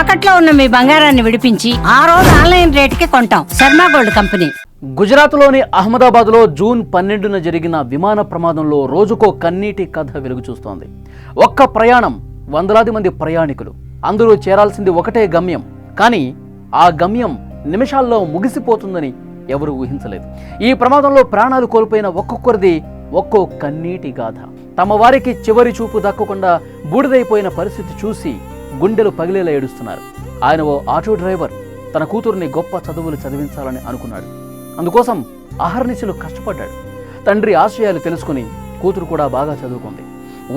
తాకట్లో ఉన్న మీ బంగారాన్ని విడిపించి ఆ రోజు ఆన్లైన్ రేటుకి కొంటాం. Sharma gold company. గుజరాత్లోని అహ్మదాబాద్లో జూన్ పన్నెండున జరిగిన విమాన ప్రమాదంలో రోజుకో కన్నీటి కథ వెలుగు చూస్తోంది. ఒక్క ప్రయాణం వందలాది మంది ప్రయాణికులు. అందరూ చేరాల్సింది ఒకటే గమ్యం. కానీ ఆ గమ్యం నిమిషాల్లో ముగిసిపోతుందని ఎవరు ఊహించలేదు. ఈ ప్రమాదంలో ప్రాణాలు కోల్పోయిన ఒక్కొక్కరిది ఒక్కో కన్నీటి గాథ. తమ వారికి చివరి చూపు దక్కకుండా బూడిదైపోయిన పరిస్థితి చూసి గుండెలు పగిలేలా ఏడుస్తున్నారు. ఆయన ఓ ఆటో డ్రైవర్. తన కూతుర్ని గొప్ప చదువులు చదివించాలని అనుకున్నాడు. అందుకోసం అహర్నిశలు కష్టపడ్డాడు. తండ్రి ఆశయాలు తెలుసుకుని కూతురు కూడా బాగా చదువుకుంది.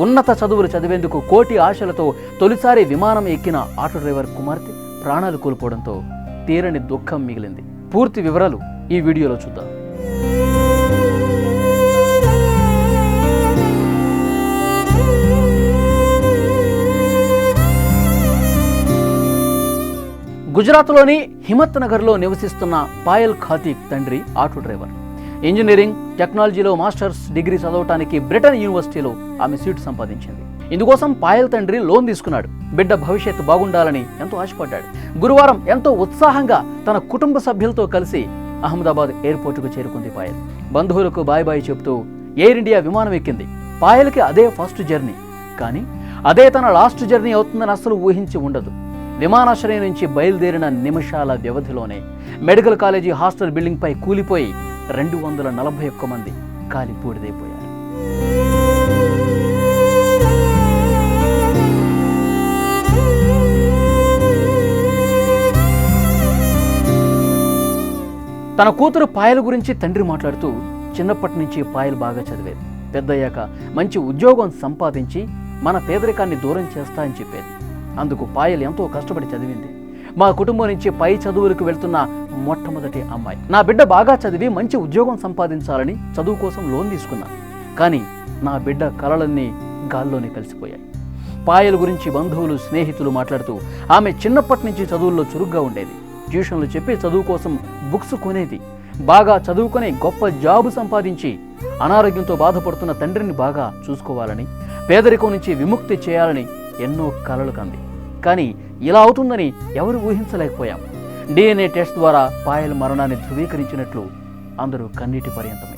ఉన్నత చదువులు చదివేందుకు కోటి ఆశలతో తొలిసారి విమానం ఎక్కిన ఆటో డ్రైవర్ కుమార్తె ప్రాణాలు కోల్పోవడంతో తీరని దుఃఖం మిగిలింది. పూర్తి వివరాలు ఈ వీడియోలో చూద్దాం. గుజరాత్లోని హిమత్ నగర్లో నివసిస్తున్న పాయల్ ఖాతీక్ తండ్రి ఆటో డ్రైవర్. ఇంజనీరింగ్ టెక్నాలజీలో మాస్టర్స్ డిగ్రీ చదవటానికి బ్రిటన్ యూనివర్సిటీలో ఆమె సీటు సంపాదించింది. ఇందుకోసం పాయల్ తండ్రి లోన్ తీసుకున్నాడు. బిడ్డ భవిష్యత్తు బాగుండాలని ఎంతో ఆశపడ్డాడు. గురువారం ఎంతో ఉత్సాహంగా తన కుటుంబ సభ్యులతో కలిసి అహ్మదాబాద్ ఎయిర్పోర్టుకు చేరుకుంది పాయల్. బంధువులకు బాయ్ బాయ్ చెబుతూ ఎయిర్ ఇండియా విమానం ఎక్కింది. పాయల్కి అదే ఫస్ట్ జర్నీ. కానీ అదే తన లాస్ట్ జర్నీ అవుతుందని అస్సలు ఊహించి ఉండదు. విమానాశ్రయం నుంచి బయలుదేరిన నిమిషాల వ్యవధిలోనే మెడికల్ కాలేజీ హాస్టల్ బిల్డింగ్ పై కూలిపోయి రెండు వందల నలభై ఒక్క మంది కాలిపూడిదైపోయారు తన కూతురు పాయల గురించి తండ్రి మాట్లాడుతూ చిన్నప్పటి నుంచి పాయలు బాగా చదివేది పెద్దయ్యాక మంచి ఉద్యోగం సంపాదించి మన పేదరికాన్ని దూరం చేస్తా అని చెప్పేది. అందుకు పాయల్ ఎంతో కష్టపడి చదివింది. మా కుటుంబం నుంచి పై చదువులకు వెళ్తున్న మొట్టమొదటి అమ్మాయి. నా బిడ్డ బాగా చదివి మంచి ఉద్యోగం సంపాదించాలని చదువు కోసం లోన్ తీసుకున్నాను కానీ నా బిడ్డ కలలన్నీ గాల్లోనే కలిసిపోయాయి. పాయల గురించి బంధువులు స్నేహితులు మాట్లాడుతూ ఆమె చిన్నప్పటి నుంచి చదువుల్లో చురుగ్గా ఉండేది. ట్యూషన్లు చెప్పి చదువు కోసం బుక్స్ కొనేది. బాగా చదువుకొని గొప్ప జాబు సంపాదించి అనారోగ్యంతో బాధపడుతున్న తండ్రిని బాగా చూసుకోవాలని పేదరికం నుంచి విముక్తి చేయాలని ఎన్నో కలలు కంది. కానీ ఇలా అవుతుందని ఎవరు ఊహించలేకపోయాం. డిఎన్ఏ టెస్ట్ ద్వారా పాయల్ మరణాన్ని ధృవీకరించినట్లు అందరూ కన్నీటి పర్యంతం